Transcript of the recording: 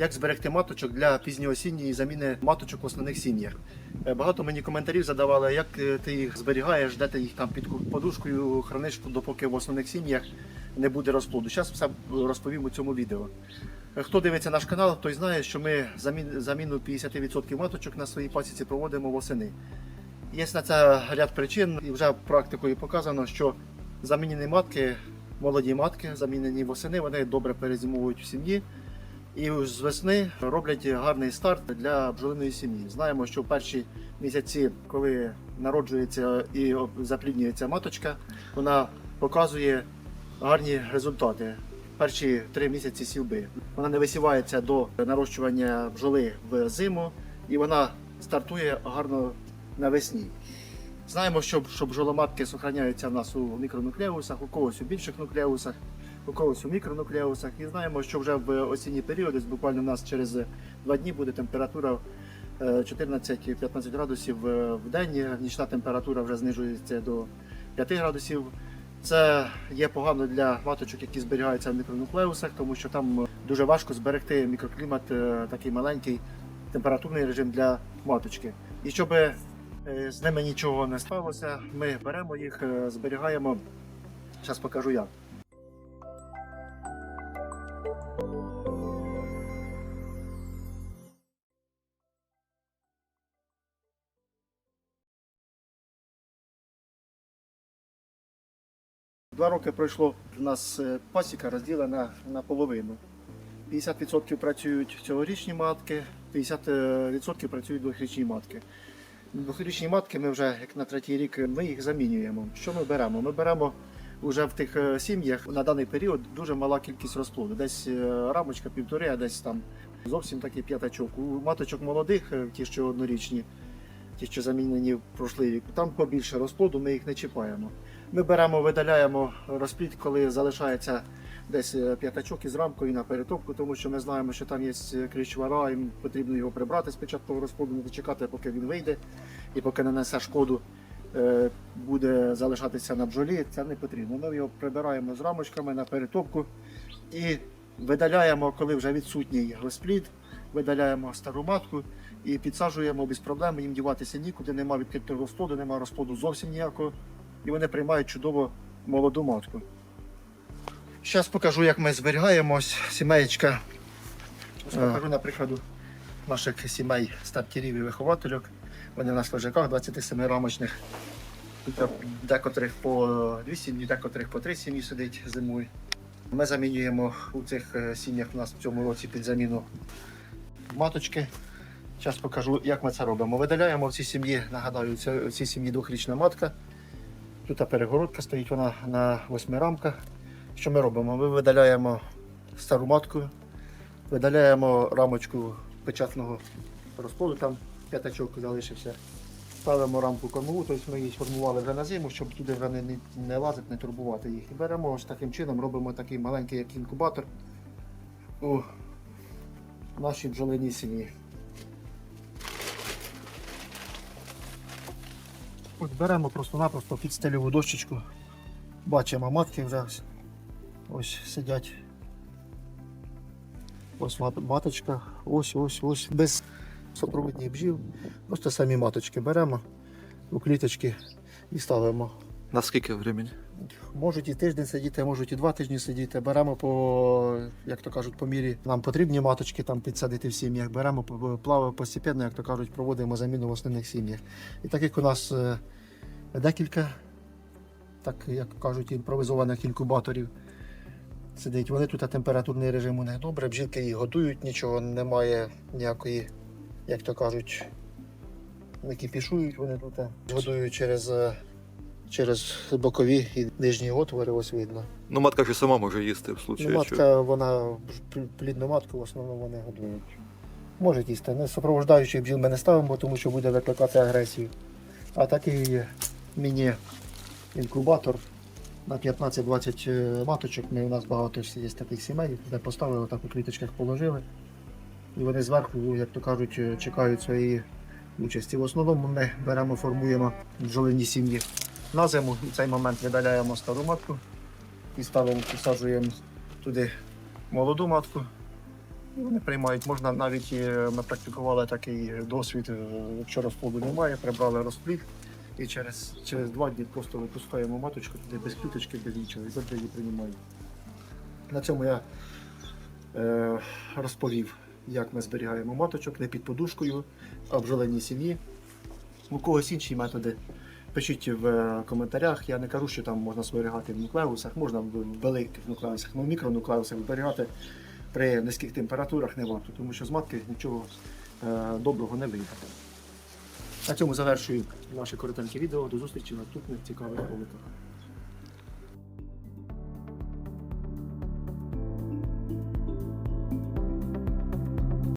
Як зберегти маточок для пізньоосінньої заміни маточок в основних сім'ях? Е, Багато мені коментарів задавали, як е, ти їх зберігаєш, де ти їх там під подушкою храниш, допоки в основних сім'ях не буде розплоду. Зараз все розповім у цьому відео. Е, Хто дивиться наш канал, той знає, що ми заміну 50% маточок на своїй пасіці проводимо восени. Є на це ряд причин, і вже практикою показано, що замінені матки, молоді матки, замінені восени, вони добре перезимовують в сім'ї. І з весни роблять гарний старт для бджолиної сім'ї. Знаємо, що в перші місяці, коли народжується і запліднюється маточка, вона показує гарні результати. Перші три місяці сівби. Вона не висівається до нарощування бджоли в зиму, і вона стартує гарно навесні. Знаємо, що, бджоломатки зберігаються в нас у мікронуклеусах, у когось у більших нуклеусах, у когось у мікронуклеусах. І знаємо, що вже в осінній період, буквально у нас через два дні буде температура е, 14-15 градусів е, в день. Нічна температура вже знижується до 5 градусів. Це є погано для маточок, які зберігаються в мікронуклеусах, тому що там дуже важко зберегти мікроклімат, е, такий маленький температурний режим для маточки. І щоб е, з ними нічого не сталося, ми беремо їх, е, зберігаємо. Зараз покажу як. Два роки пройшло у нас е, пасіка розділена на половину. 50% працюють цьогорічні матки, 50% працюють двохрічні матки. Двохрічні матки ми вже як на третій рік ми їх замінюємо. Що ми беремо? Ми беремо вже в тих е, сім'ях на даний період дуже мала кількість розплоду. Десь е, рамочка півтори, а десь там зовсім такий п'ятачок. У маточок молодих, е, ті, що однорічні, ті, що замінені в прошлий рік, там побільше розплоду, ми їх не чіпаємо. Ми беремо, видаляємо розплід, коли залишається десь п'ятачок із рамкою на перетопку, тому що ми знаємо, що там є кліщ вара, і потрібно його прибрати спочатку розплоду, не дочекати, поки він вийде і поки нанесе шкоду. Е, Буде залишатися на бджолі, це не потрібно. Ми його прибираємо з рамочками на перетопку і видаляємо, коли вже відсутній розплід, видаляємо стару матку і підсаджуємо без проблем. Їм діватися нікуди, нема відкритого розплоду, нема розплоду зовсім ніякого. І вони приймають чудово молоду матку. Зараз покажу, як ми зберігаємо ось сімеєчка. Ось покажу на наших сімей стартерів і виховательок. Вони в нас в лежаках 27 рамочних. Декотрих по дві сім'ї, декотрих по три сім'ї сидить зимою. Ми замінюємо у цих е, сім'ях у нас в цьому році під заміну маточки. Зараз покажу, як ми це робимо. Видаляємо в цій сім'ї, нагадаю, в цій сім'ї двохрічна матка. Тут перегородка стоїть вона на восьми рамках. Що ми робимо? Ми видаляємо стару матку, видаляємо рамочку печатного розплоду, там п'ятачок залишився. Ставимо рамку кормову, тобто ми її сформували вже на зиму, щоб туди вже не, не, лазити, не турбувати їх. І беремо ось таким чином, робимо такий маленький як інкубатор у нашій бджолиній сім'ї. От беремо просто-напросто під стелеву дощечку. Бачимо матки вже ось, сидять. Ось маточка, ось, ось, ось, без супровідних бджіл. Просто самі маточки беремо у кліточки і ставимо. На скільки времени? Можуть і тиждень сидіти, можуть і два тижні сидіти. Беремо по, як то кажуть, по мірі нам потрібні маточки там підсадити в сім'ях. Беремо плавно постепенно, як то кажуть, проводимо заміну в основних сім'ях. І так як у нас е, декілька, так як кажуть, імпровізованих інкубаторів сидить, вони тут а температурний режим у них добре, бджілки їх годують, нічого немає ніякої, як то кажуть, не кипішують вони тут. а Годують через. е, Через бокові і нижні отвори ось видно. Ну, матка ж сама може їсти в Ну, случаї. матка, вона плідну матку в основному вони годують. Можуть їсти. Не супроводжуючих бджіл ми не ставимо, тому що буде викликати агресію. А такий міні-інкубатор на 15-20 е, маточок. Ми, у нас багато є таких сімей, де поставили, так у кліточках положили. І вони зверху, як то кажуть, е, чекають своєї участі. В основному ми беремо, формуємо бджолині сім'ї на зиму. В цей момент видаляємо стару матку і ставимо, підсаджуємо туди молоду матку. І вони приймають. Можна навіть е, ми практикували такий досвід, е, якщо розплоду немає, прибрали розплід. І через, через два дні просто випускаємо маточку туди без клюточки, без нічого, і завжди її приймаємо. На цьому я е, розповів, як ми зберігаємо маточок не під подушкою, а в бджолиній сім'ї. У когось інші методи. Пишіть в е, коментарях. Я не кажу, що там можна зберігати в нуклеусах, можна в великих нуклеусах, але в мікронуклеусах зберігати при низьких температурах не варто, тому що з матки нічого е, доброго не вийде. На цьому завершую наше коротеньке відео. До зустрічі в наступних цікавих роликах.